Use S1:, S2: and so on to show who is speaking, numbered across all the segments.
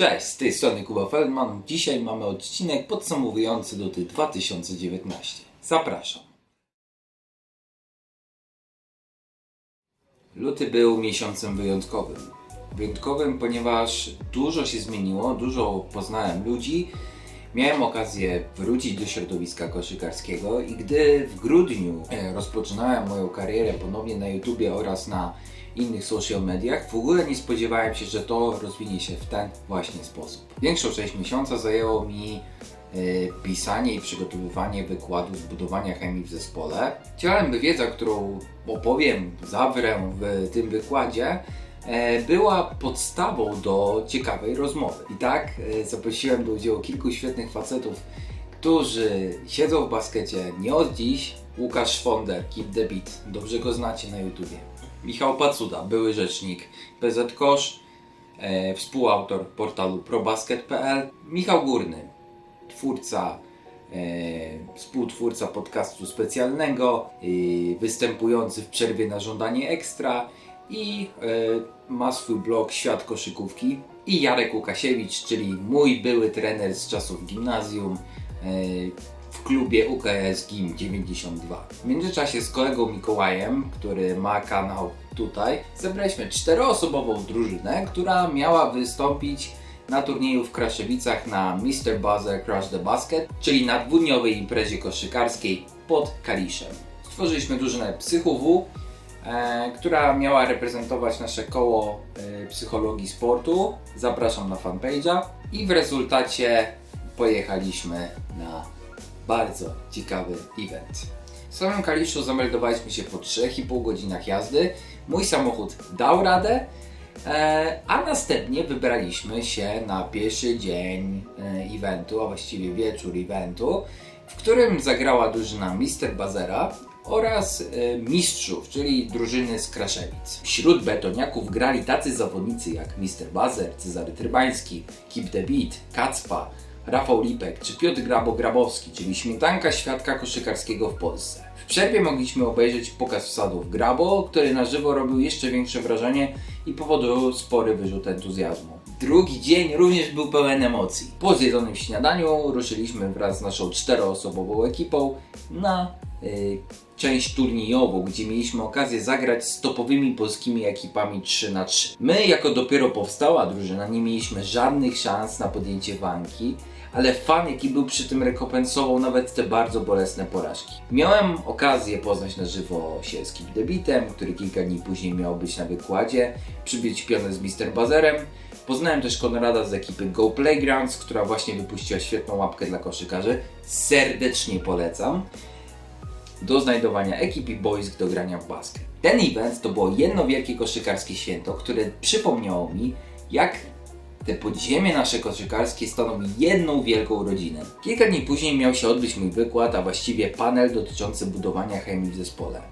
S1: Cześć, z tej strony Kuba Feldman. Dzisiaj mamy odcinek podsumowujący luty 2019. Zapraszam. Luty był miesiącem wyjątkowym. Wyjątkowym, ponieważ dużo się zmieniło, dużo poznałem ludzi. Miałem okazję wrócić do środowiska koszykarskiego i gdy w grudniu e, rozpoczynałem moją karierę ponownie na YouTubie oraz na innych social mediach, w ogóle nie spodziewałem się, że to rozwinie się w ten właśnie sposób. Większą część miesiąca zajęło mi e, pisanie i przygotowywanie wykładu zbudowania chemii w zespole. Chciałem, by wiedza, którą opowiem, zawrę w tym wykładzie, była podstawą do ciekawej rozmowy. I tak e, zaprosiłem do udziału kilku świetnych facetów, którzy siedzą w baskecie nie od dziś. Łukasz Szwonder, Keep the Beat, dobrze go znacie na YouTubie. Michał Pacuda, były rzecznik PZ Kosz, e, współautor portalu probasket.pl. Michał Górny, twórca, e, współtwórca podcastu specjalnego, e, występujący w przerwie na żądanie ekstra i e, ma swój blog Świat Koszykówki. I Jarek Łukasiewicz, czyli mój były trener z czasów gimnazjum e, w klubie UKS GIM 92. W międzyczasie z kolegą Mikołajem, który ma kanał tutaj, zebraliśmy czteroosobową drużynę, która miała wystąpić na turnieju w Kraszewicach na Mr. Buzzer Crush the Basket, czyli na dwudniowej imprezie koszykarskiej pod Kaliszem. Stworzyliśmy drużynę PsychoW, e, która miała reprezentować nasze koło e, psychologii sportu. Zapraszam na fanpage'a i w rezultacie pojechaliśmy na bardzo ciekawy event. W samym Kaliszu zameldowaliśmy się po 3,5 godzinach jazdy. Mój samochód dał radę, e, a następnie wybraliśmy się na pierwszy dzień e, eventu, a właściwie wieczór eventu, w którym zagrała drużyna Mister Bazera oraz e, mistrzów, czyli drużyny z Kraszewic. Wśród betoniaków grali tacy zawodnicy jak Mister Bazer, Cezary Trybański, Keep the Beat, Kacpa, Rafał Lipek czy Piotr Grabo-Grabowski, czyli śmietanka świadka koszykarskiego w Polsce. W przerwie mogliśmy obejrzeć pokaz wsadów Grabo, który na żywo robił jeszcze większe wrażenie i powodował spory wyrzut entuzjazmu. Drugi dzień również był pełen emocji. Po zjedzonym śniadaniu ruszyliśmy wraz z naszą czteroosobową ekipą na część turniejową, gdzie mieliśmy okazję zagrać z topowymi polskimi ekipami 3 na 3 My, jako dopiero powstała drużyna, nie mieliśmy żadnych szans na podjęcie walki, ale fan, jaki był przy tym, rekompensował nawet te bardzo bolesne porażki. Miałem okazję poznać na żywo się z Kim Debitem, który kilka dni później miał być na wykładzie, przybić pionę z Mr. Bazerem. Poznałem też Konrada z ekipy Go Playgrounds, która właśnie wypuściła świetną łapkę dla koszykarzy. Serdecznie polecam do znajdowania ekip i boisk do grania w basket. Ten event to było jedno wielkie koszykarskie święto, które przypomniało mi, jak te podziemie nasze koszykarskie stanowi jedną wielką rodzinę. Kilka dni później miał się odbyć mój wykład, a właściwie panel dotyczący budowania chemii w zespole.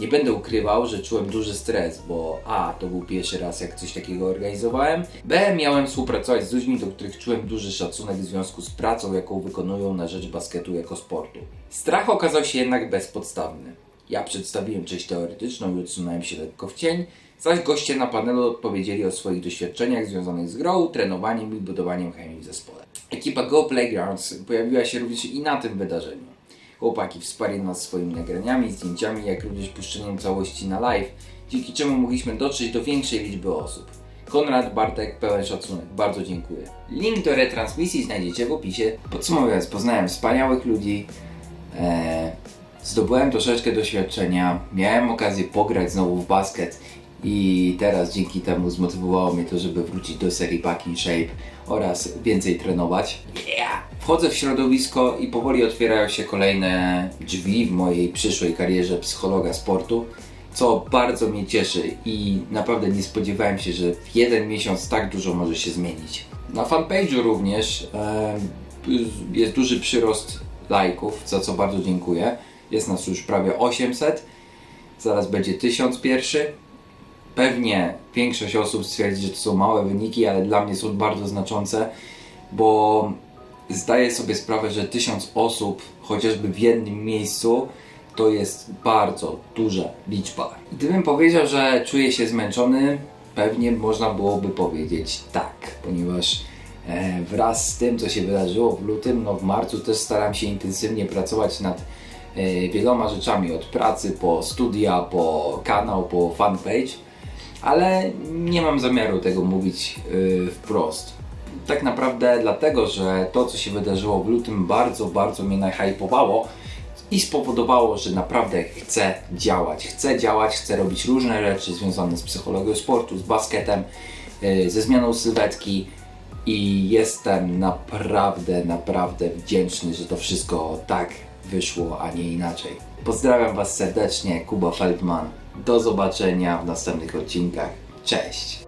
S1: Nie będę ukrywał, że czułem duży stres, bo A. to był pierwszy raz, jak coś takiego organizowałem, B. miałem współpracować z ludźmi, do których czułem duży szacunek w związku z pracą, jaką wykonują na rzecz basketu jako sportu. Strach okazał się jednak bezpodstawny. Ja przedstawiłem część teoretyczną i odsunąłem się lekko w cień, zaś goście na panelu odpowiedzieli o swoich doświadczeniach związanych z grą, trenowaniem i budowaniem chemii w zespole. Ekipa Go Playgrounds pojawiła się również i na tym wydarzeniu. Chłopaki wsparli nas swoimi nagraniami, zdjęciami, jak również puszczeniem całości na live, dzięki czemu mogliśmy dotrzeć do większej liczby osób. Konrad, Bartek, pełen szacunek, bardzo dziękuję. Link do retransmisji znajdziecie w opisie. Podsumowując, poznałem wspaniałych ludzi, e, zdobyłem troszeczkę doświadczenia, miałem okazję pograć znowu w basket i teraz dzięki temu zmotywowało mnie to, żeby wrócić do serii Back in Shape oraz więcej trenować. Yeah! Wchodzę w środowisko i powoli otwierają się kolejne drzwi w mojej przyszłej karierze psychologa sportu, co bardzo mnie cieszy i naprawdę nie spodziewałem się, że w jeden miesiąc tak dużo może się zmienić. Na fanpage'u również em, jest duży przyrost lajków, za co bardzo dziękuję. Jest nas już prawie 800, zaraz będzie 1000 pierwszy. Pewnie większość osób stwierdzi, że to są małe wyniki, ale dla mnie są bardzo znaczące, bo zdaję sobie sprawę, że tysiąc osób chociażby w jednym miejscu to jest bardzo duża liczba. Gdybym powiedział, że czuję się zmęczony, pewnie można byłoby powiedzieć tak, ponieważ E, wraz z tym, co się wydarzyło w lutym, no w marcu też staram się intensywnie pracować nad e, wieloma rzeczami, od pracy po studia, po kanał, po fanpage, ale nie mam zamiaru tego mówić e, wprost. Tak naprawdę dlatego, że to, co się wydarzyło w lutym, bardzo, bardzo mnie nahypowało i spowodowało, że naprawdę chcę działać. Chcę działać, chcę robić różne rzeczy związane z psychologią sportu, z basketem, yy, ze zmianą sylwetki i jestem naprawdę, naprawdę wdzięczny, że to wszystko tak wyszło, a nie inaczej. Pozdrawiam Was serdecznie, Kuba Feldman. Do zobaczenia w następnych odcinkach. Cześć!